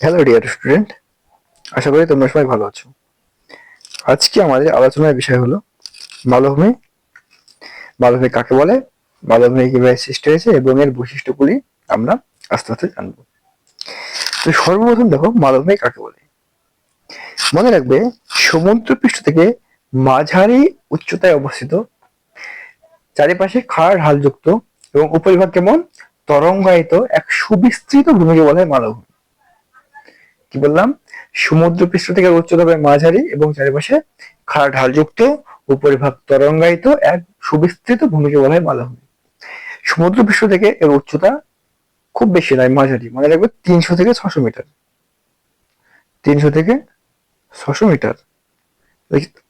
Hello dear student আশা করি তোমরা সবাই ভালো আছো। আজকে আমাদের আলোচনার বিষয় হলো মালভূমি মালভূমি কাকে বলে? মালভূমি কীভাবে সৃষ্টি হয়েছে এবং এর বৈশিষ্ট্যগুলি আমরা আস্তে আস্তে জানব। তো সর্বপ্রথম দেখো মালভূমি কাকে বলে? মনে রাখবে সমুদ্র পৃষ্ঠ থেকে মাঝারি উচ্চতায় অবস্থিত, চারিপাশে খাড়া ঢালযুক্ত এবং উপরিভাগ কেমন? তরঙ্গায়িত এক সুবিস্তৃত ভূমিকে বলে মালভূমি কি বললাম? সমুদ্র পৃষ্ঠ থেকে উচ্চতা প্রায় মাঝারি এবং চারিপাশে খাড়া ঢালযুক্ত, উপরিভাগ তরঙ্গায়িত, এক সুবিস্তৃত ভূমিকে বলা হয় মালভূমি। সমুদ্র পৃষ্ঠ থেকে এর উচ্চতা খুব বেশি নয়, মাঝারি। মনে রাখবে তিনশো থেকে ছশো মিটার। তিনশো থেকে ছশো মিটার।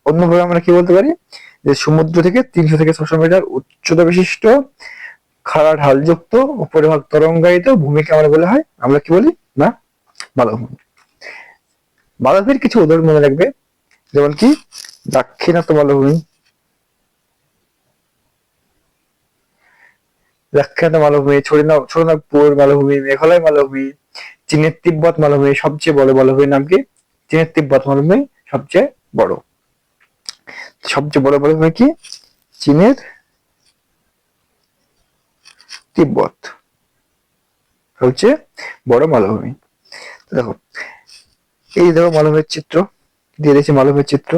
অন্যভাবে আমরা কি বলতে পারি? যে সমুদ্র থেকে তিনশো থেকে ছশো মিটার উচ্চতা বিশিষ্ট, খাড়া ঢালযুক্ত, উপরিভাগ তরঙ্গায়িত ভূমিকে আমরা বলা হয়, আমরা কি বলি? না, মালভূমি। মালভূমির কিছু উদাহরণ মনে রাখবে? যেমন কি? দাক্ষিণাত্য মালভূমি দাক্ষিণাত্য মালভূমি ছোটনাগপুর মালভূমি, মেঘালয় মালভূমি, চীনের তিব্বত মালভূমি সবচেয়ে বড় মালভূমির নাম কি? চীনের তিব্বত মালভূমি সবচেয়ে বড়। সবচেয়ে বড় মালভূমি কি? চীনের তিব্বত। হচ্ছে বড় মালভূমি। দেখো এই দেখো মালভূমির চিত্র, দিয়ে দিয়েছি মালভূমির চিত্র।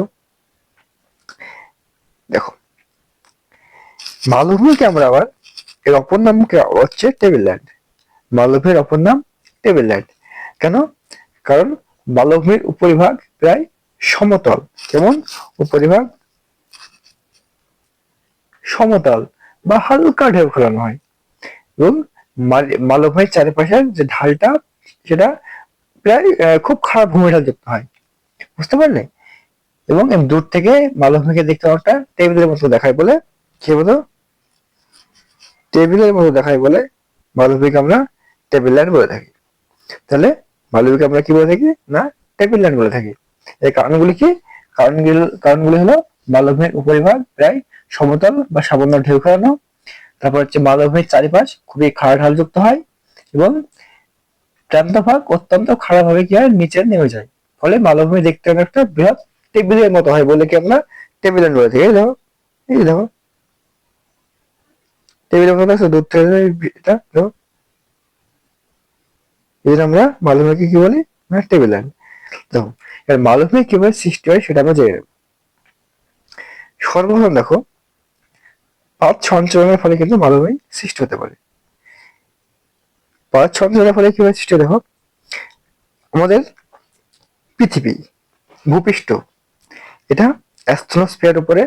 দেখো, মালভূমিকে আমরা আবার এর অপর নাম হচ্ছে টেবিল ল্যান্ড মালভূমির অপর নাম টেবিল ল্যান্ড কেন? কারণ মালভূমির উপরিভাগ প্রায় সমতল। কেমন? উপরিভাগ সমতল বা হালকা ঢেউ খেলানো হয়। এবং মালভূমির চারিপাশের যে ঢালটা, সেটা প্রায় খুব খারাপ ভূমি ঢাল যুক্ত হয়। বুঝতে পারলে? এবং দূর থেকে মালভূমিকে দেখতে অনেকটা টেবিলের মতো দেখায় বলে, কি বলতো টেবিলের মতো দেখায় বলে মালভূমিকে আমরা টেবিল ল্যান্ড বলে থাকি। তাহলে মালভূমিকে আমরা কি বলে থাকি? না, টেবিল ল্যান্ড বলে থাকি। এই কারণগুলি কি? কারণগুলি কারণগুলি হলো মালভূমির উপরিভাগ প্রায় সমতল বা সামান্য ঢেউ খেলানো। তারপর হচ্ছে মালভূমির চারিপাশ খুবই খাড়া ঢালযুক্ত হয় এবং প্রান্তভাগ অত্যন্ত খারাপভাবে কি হয়, নিচে নেমে যায়। ফলে মালভূমি দেখতে অনেকটা বৃহৎ টেবিলের মতো হয় বলে কি আমরা টেবিলের বলে থাকি দেখো, এই দেখো। টেবিলের মতো আছে দূর থেকে এটা দেখো। আমরা মালভূমিকে কি বলি? না টেবিল ল্যান্ড দেখো, এবার মালভূমি কীভাবে সৃষ্টি হয় সেটা আমরা জেনে সর্বপ্রথম দেখো পাঁচ সঞ্চরণের ফলে কিন্তু মালভূমি সৃষ্টি হতে পারে। পাঁচ সঞ্চরণের ফলে কীভাবে সৃষ্টি দেখো। আমাদের পৃথিবী, ভূপৃষ্ঠ, এটা অ্যাস্থনোস্ফিয়ার উপরে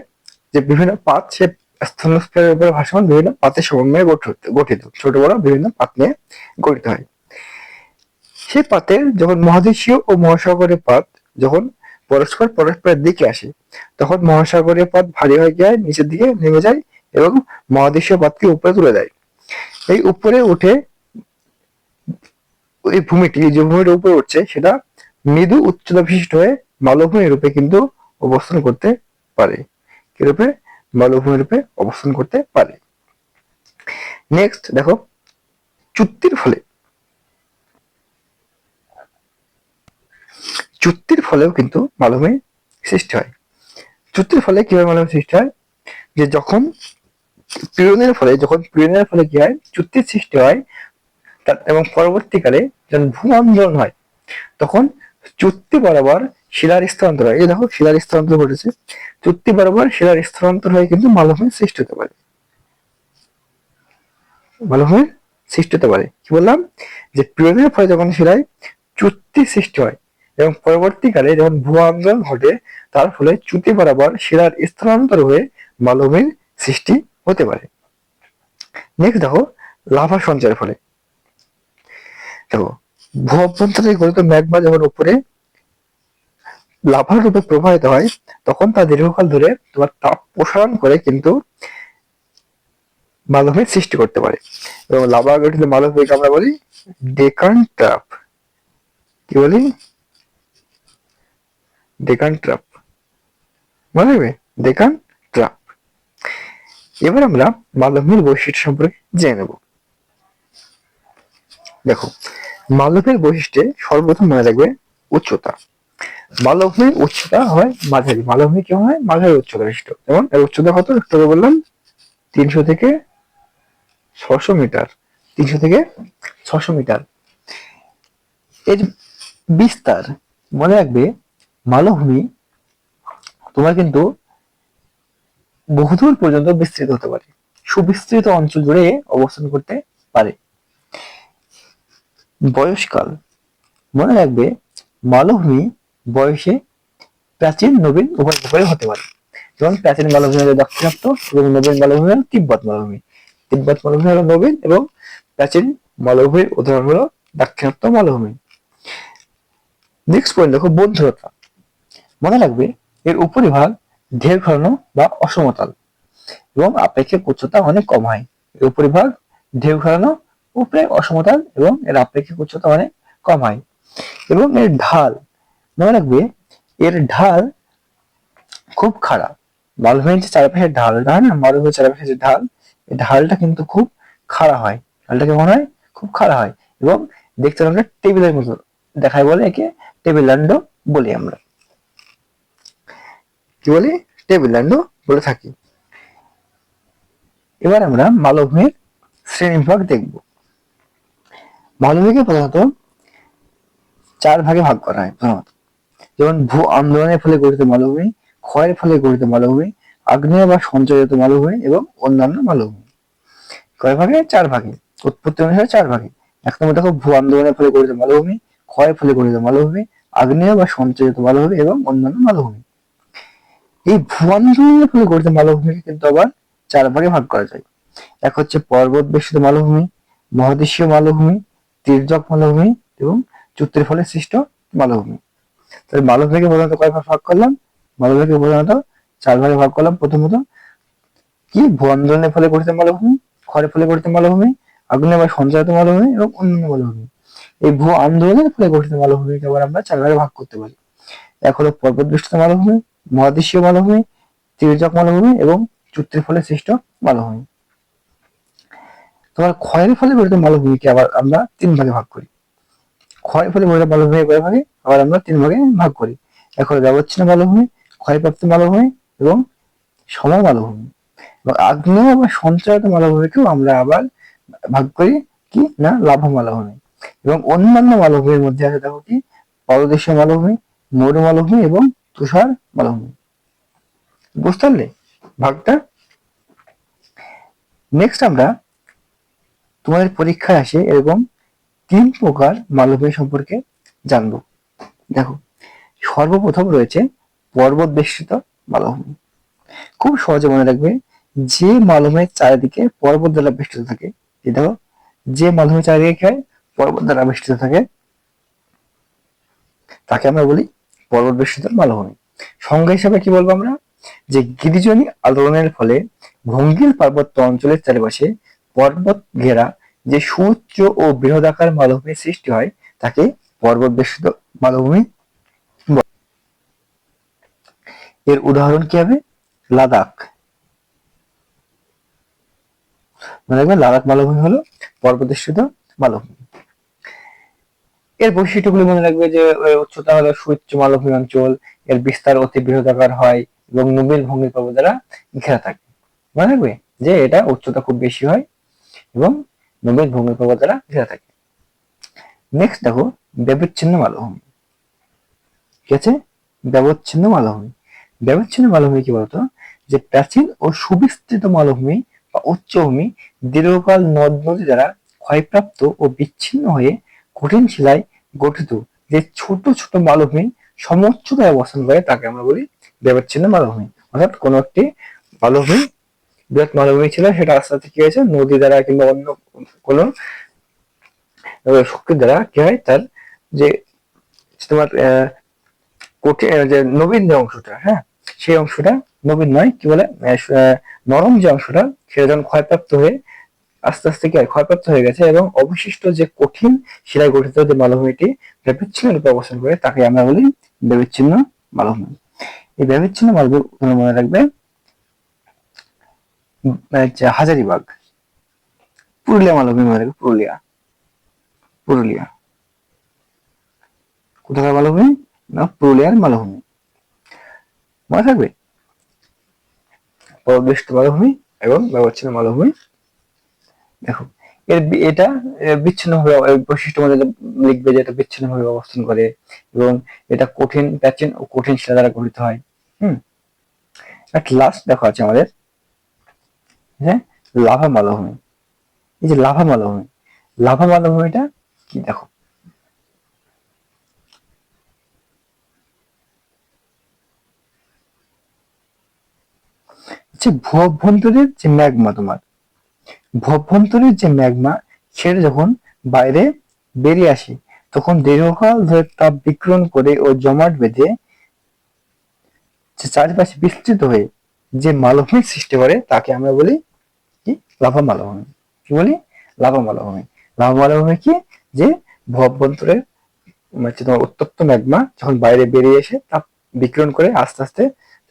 যে বিভিন্ন পাত, সে অ্যাস্থনোস্ফিয়ারের উপরে ভাসমান বিভিন্ন পাতের সমন্বয়ে গঠিত ছোট, বড় বিভিন্ন পাত নিয়ে গঠিত হয়। সেই পাতের যখন মহাদেশীয় ও মহাসাগরের পাত যখন পরস্পর পরস্পরের দিকে আসে, তখন মহাসাগরের পাত ভারী হয়ে যায়, নিচের দিকে নেমে যায় এবং মহাদেশীয় পাতকে উপরে তুলে দেয়। এই উপরে উঠে এই ভূমিটি যে ভূমির উপরে উঠছে, সেটা মৃদু উচ্চতা বিশিষ্ট হয়ে মালভূমি রূপে কিন্তু অবস্থান করতে পারে। কি রূপে? মালভূমি রূপে অবস্থান করতে পারে। নেক্সট দেখো, চুক্তির ফলে। চুক্তির ফলেও কিন্তু মালভূমি সৃষ্টি হয়। চুক্তির ফলে কীভাবে মালভূমি সৃষ্টি হয়? যে যখন পীড়নের ফলে, যখন পীড়নের ফলে কি হয়? চুক্তির সৃষ্টি হয় এবং পরবর্তীকালে যখন ভূ আন্দোলন হয়, তখন চুক্তি বরাবর শিলার স্থানান্তর হয়। এই দেখো, শিলার স্থানান্তর ঘটেছে। চুক্তি বরাবর শিলার স্থানান্তর হয়ে কিন্তু মালভূমি সৃষ্টি হতে পারে। মালভূমির সৃষ্টি হতে পারে। কি বললাম? যে পীড়নের ফলে যখন শিলায় চুক্তি সৃষ্টি হয় এবং পরবর্তীকালে যখন ভূ আন্দোলন ঘটে, তার ফলে চুতি বরাবর শিলার স্থানান্তর হয়ে মালভূমির সৃষ্টি হতে পারে। নেক্সট দেখো, লাভা সঞ্চয়ের ফলে। দেখো ভূ অভ্যন্তরে গঠিত ম্যাগমা যখন উপরে লাভার রূপে প্রবাহিত হয়, তখন তা দীর্ঘকাল ধরে তোমার তাপ প্রসারণ করে কিন্তু মালভূমির সৃষ্টি করতে পারে। এবং লাভা গঠিত মালভূমিকে আমরা বলি ডেকান ট্রাপ কি বলি? ডেকান ট্রাপ মনে ডেকান ট্রাপ এবার আমরা মালভূমির বৈশিষ্ট্য সম্পর্কে জেনে নেব। দেখো মালভূমির বৈশিষ্ট্যে সর্বপ্রথম মনে রাখবে উচ্চতা। মালভূমির উচ্চতা হয় মাঝারি। মালভূমি কেমন হয়? মাঝারি উচ্চতা বিশিষ্ট। যেমন এর উচ্চতা কত? তোকে বললাম, তিনশো থেকে ছশো মিটার। তিনশো থেকে ছশো মিটার। এর বিস্তার মনে রাখবে, মালভূমি তোমার কিন্তু বহুদূর পর্যন্ত বিস্তৃত হতে পারে। সুবিস্তৃত অঞ্চল জুড়ে অবস্থান করতে পারে। বয়সকাল। মনে রাখবে, মালভূমি বয়সে প্রাচীন নবীন উভয় উভয় হতে পারে। যেমন প্রাচীন মালভূমি হলো দাক্ষিণাত্য এবং নবীন মালভূমি হলো তিব্বত মালভূমি। তিব্বত মালভূমি হলো নবীন এবং প্রাচীন মালভূমির উদাহরণ হলো দাক্ষিণাত্য মালভূমি। নেক্সট পয়েন্ট দেখো বন্ধুরতা মনে রাখবে, এর উপরিভাগ ঢের ঘরানো বা অসমতল এবং আপেক্ষিক উচ্চতা অনেক কম হয়। এর উপরিভাগ ঢেউ ঘরানো উপরে অসমতল এবং এর আপেক্ষিক উচ্চতা অনেক কম হয় এবং এর ঢাল, মনে রাখবে এর ঢাল খুব খারাপ। মালভূমির যে চারপাশের ঢালটা হয় না? মালভূমির চারপাশের যে ঢাল, এই ঢালটা কিন্তু খুব খাড়া হয়। ঢালটা কেমন হয়? খুব খাড়া হয় এবং দেখতে আমরা টেবিলের মতো দেখায় বলে একে টেবিল ল্যান্ডও বলি আমরা। কি বলি? টেবিল ল্যান্ডও বলে থাকি। এবার আমরা মালভূমির শ্রেণীবিভাগ দেখব। মালভূমিকে প্রধানত চার ভাগে ভাগ করা হয়, প্রধানত। যেমন ভূ আন্দোলনের ফলে গঠিত মালভূমি, ক্ষয়ের ফলে গঠিত মালভূমি, আগ্নেয় বা সঞ্চয়িত মালভূমি এবং অন্যান্য মালভূমি। কয় ভাগে? চার ভাগে। উৎপত্তি অনুসারে চার ভাগে। এক নম্বর দেখো, ভূ আন্দোলনের ফলে গঠিত মালভূমি, ক্ষয়ের ফলে গঠিত মালভূমি, আগ্নেয় বা সঞ্চয়িত মালভূমি এবং অন্যান্য মালভূমি। এই ভূ আন্দোলনের ফলে গঠিত মালভূমিকে কিন্তু আবার চার ভাগে ভাগ করা যায়। এক হচ্ছে পর্বত বেষ্টিত মালভূমি, মহাদেশীয় মালভূমি তির্যক মালভূমি এবং চুক্তির ফলে সৃষ্ট মালভূমি। তাহলে মালভূমিকে প্রধানত কয় ভাগ করলাম? মালভূমিকে প্রধানত চার ভাগে ভাগ করলাম। প্রথমত, কি ভূ আন্দোলনের ফলে গঠিত মালভূমি ক্ষয়ের ফলে গঠিত মালভূমি আগুনে বা সঞ্চারিত মালভূমি এবং অন্যান্য মালভূমি। এই ভূ আন্দোলনের ফলে গঠিত মালভূমিকে আবার আমরা চার ভাগে ভাগ করতে পারি। এক হলো পর্বত বেষ্টিত মালভূমি, মহাদেশীয় মালভূমি, তির্যক মালভূমি এবং চুক্তির ফলে সৃষ্ট মালভূমি। তোমার ক্ষয়ের ফলে গঠিত মালভূমিকে আবার আমরা তিন ভাগে ভাগ করি। ক্ষয়ের ফলে গঠিত মালভূমি কয় ভাগে আবার আমরা তিন ভাগে ভাগ করি। এখন ব্যবচ্ছিন্ন মালভূমি ক্ষয়প্রাপ্ত মালভূমি এবং সম মালভূমি এবং আগ্নেয় বা সঞ্চয়িত মালভূমিকেও আমরা আবার ভাগ করি কি না লাভ মালভূমি এবং অন্যান্য মালভূমির মধ্যে আছে দেখো কি, পারদেশীয় মালভূমি মরু মালভূমি এবং তুষার মালভূমি বুঝতে পারলে ভাগটা? নেক্সট আমরা তোমাদের পরীক্ষায় আসে এরকম তিন প্রকার মালভূমি সম্পর্কে জানব। দেখো, সর্বপ্রথম রয়েছে পর্বত বেষ্টিত মালভূমি। খুব সহজে মনে রাখবে যে মালভূমির চারিদিকে পর্বত দ্বারা বেষ্টিত থাকে। দেখো, যে মালভূমি চারিদিকে পর্বত দ্বারা বেষ্টিত থাকে। তাকে আমরা বলি পর্বত বেষ্টিত মালভূমি। সংজ্ঞা হিসাবে কি বলব আমরা? যে গিরিজনী আন্দোলনের ফলে ভঙ্গিল পার্বত্য অঞ্চলের চারিপাশে পর্বত ঘেরা যে সুউচ্চ ও বৃহদাকার মালভূমির সৃষ্টি হয়, তাকে পর্বত বেষ্টিত মালভূমি এর উদাহরণ কি হবে? লাদাখ। মনে রাখবেন লাদাখ মালভূমি হলো পর্বতবেষ্টিত মালভূমি। এর বৈশিষ্ট্যগুলি মনে রাখবে যে উচ্চতা হলো সুউচ্চ মালভূমি অঞ্চল, এর বিস্তার অতি বৃহদাকার হয় এবং নবীন ভঙ্গির পর্বত দ্বারা ঘেরা থাকে। মনে রাখবে যে, এটা উচ্চতা খুব বেশি হয় এবং নবীন ভঙ্গির পর্বত দ্বারা ঘেরা থাকে। নেক্সট দেখো, ব্যবচ্ছিন্ন মালভূমি। ঠিক আছে? ব্যবচ্ছিন্ন মালভূমি। ব্যবচ্ছিন্ন মালভূমি কি বলতো? যে প্রাচীন ও সুবিস্তৃত মালভূমি বা উচ্চভূমি দীর্ঘকাল নদ নদী দ্বারা ক্ষয়প্রাপ্ত ও বিচ্ছিন্ন হয়ে কঠিন শিলায় গঠিত। যে ছোট ছোট মালভূমি সমুচ্চতায় অবস্থান করে, তাকে আমরা বলি ব্যবচ্ছিন্ন মালভূমি। অর্থাৎ কোনো একটি মালভূমি বৃহৎ মালভূমি ছিল, সেটা আস্তে আস্তে কি হয়েছে নদী দ্বারা কিংবা অন্য কোনো শক্তির দ্বারা কি হয় তার যে তোমার কঠিন যে নবীন যে অংশটা হ্যাঁ সেই অংশটা নবীন নয়, কি বলে নরম যে অংশটা, সেটা যখন ক্ষয়প্রাপ্ত হয়ে আস্তে আস্তে কি ক্ষয়প্রাপ্ত হয়ে গেছে এবং অবশিষ্ট যে কঠিন শিলায় গঠিত যে মালভূমিটি ব্যবিচ্ছিন্ন রূপে অবস্থান করে, তাকে আমরা বলি ব্যবিচ্ছিন্ন মালভূমি। এই ব্যবিচ্ছিন্ন মালভূমি মনে রাখবে হাজারিবাগ। পুরুলিয়া মালভূমি মনে রাখবে পুরুলিয়া। পুরুলিয়া। কোথাকার মালভূমি? না, পুরুলিয়ার মালভূমি। মনে থাকবে? পরবেষ্ট মালভূমি এবং ব্যবচ্ছিন্ন মালভূমি। দেখো, এর এটা বিচ্ছিন্ন ভাবে বৈশিষ্ট্য মধ্যে লিখবে যে এটা বিচ্ছিন্ন ভাবে অবস্থান করে এবং এটা কঠিন প্রাচীন ও কঠিন শিলা দ্বারা গঠিত হয়। হুম? লাস্ট দেখো আছে আমাদের হ্যাঁ? লাভা মালভূমি। এই যে লাভা মালভূমি। লাভা মালভূমিটা কি দেখো? যে ভূঅভ্যন্তরের যে ম্যাগমা তোমার ভূঅভ্যন্তরের যে ম্যাগমা, সেটা যখন বাইরে বেরিয়ে আসে, তখন দীর্ঘকাল ধরে তাপ বিকিরণ করে ও জমাট বেঁধে চারপাশে বিস্তৃত হয়ে যে মালভূমির সৃষ্টি করে, তাকে আমরা বলি লাভা মালভূমি কি বলি? লাভা মালভূমি লাভা মালভূমি কি? যে ভূঅভ্যন্তরের হচ্ছে তোমার উত্তপ্ত ম্যাগমা যখন বাইরে বেরিয়ে এসে তাপ বিকিরণ করে আস্তে আস্তে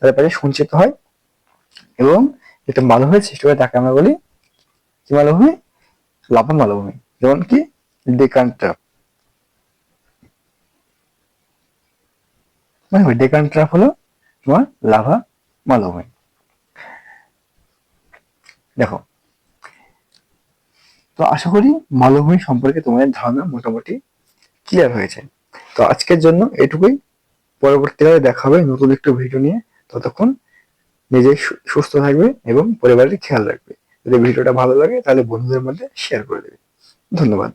চারপাশে সঞ্চিত হয় এবং একটা মালভূমির সৃষ্টি করে তাকে আমরা বলি কি মালভূমি লাভা মালভূমি যেমন কি? ডেকান ট্রাপ মানে ডেকান ট্রাপ হলো তোমার লাভা মালভূমি দেখো তো আশা করি মালভূমি সম্পর্কে তোমাদের ধারণা মোটামুটি ক্লিয়ার হয়েছে। তো আজকের জন্য এটুকুই। পরবর্তীকালে দেখা হবে নতুন একটু ভিডিও নিয়ে। ততক্ষণ নিজে সুস্থ থাকবে এবং পরিবারের খেয়াল রাখবে। যদি ভিডিওটা ভালো লাগে তাহলে বন্ধুদের মধ্যে শেয়ার করে দেবে। ধন্যবাদ।